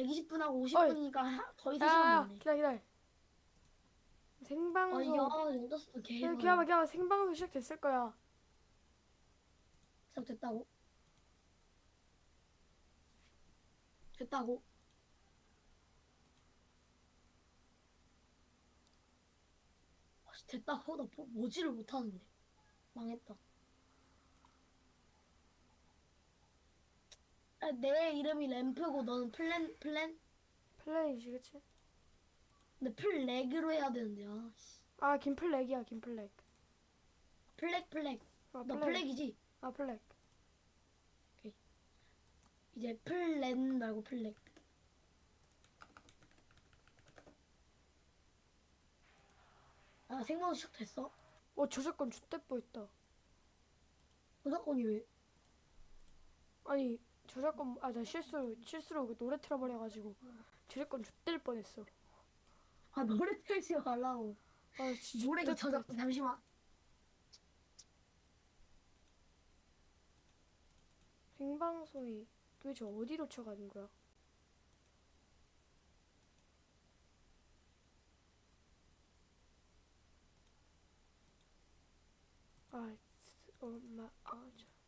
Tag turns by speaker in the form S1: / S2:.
S1: 120분하고 50분이니까 더 있을
S2: 야,
S1: 시간
S2: 야,
S1: 없네.
S2: 기다려, 기다려.
S1: 아,
S2: 생방송.
S1: 야, 늦었어. 개.
S2: 야, 기다려, 기다려. 생방송 시작됐을 거야.
S1: 시작됐다고? 됐다고? 아, 씨, 됐다고? 나 뭐, 뭐지를 못하는데. 망했다. 아, 내 이름이 램프고 너는 플랜, 플랜?
S2: 플레이지, 그치?
S1: 근데 플렉으로 해야 되는데, 아, 씨.
S2: 아, 김플렉이야, 김플렉.
S1: 플렉, 플렉.
S2: 아,
S1: 너
S2: 플렉.
S1: 플렉이지?
S2: 아, 플렉.
S1: 이제 플랜 말고 플렉. 아, 생방송 시작됐어?
S2: 어, 저작권 좆대 뻔했다.
S1: 저작권이 왜?
S2: 아니, 저작권, 아, 나 실수로, 실수로 그 노래 틀어버려가지고. 저작권 좆될 뻔했어.
S1: 아, 노래 틀지 말라고.
S2: 아, 진짜. 좆됐다.
S1: 저작권, 잠시만.
S2: 생방송이 도대체 어디로 쳐가는 거야? 아, 엄마, 아, 저.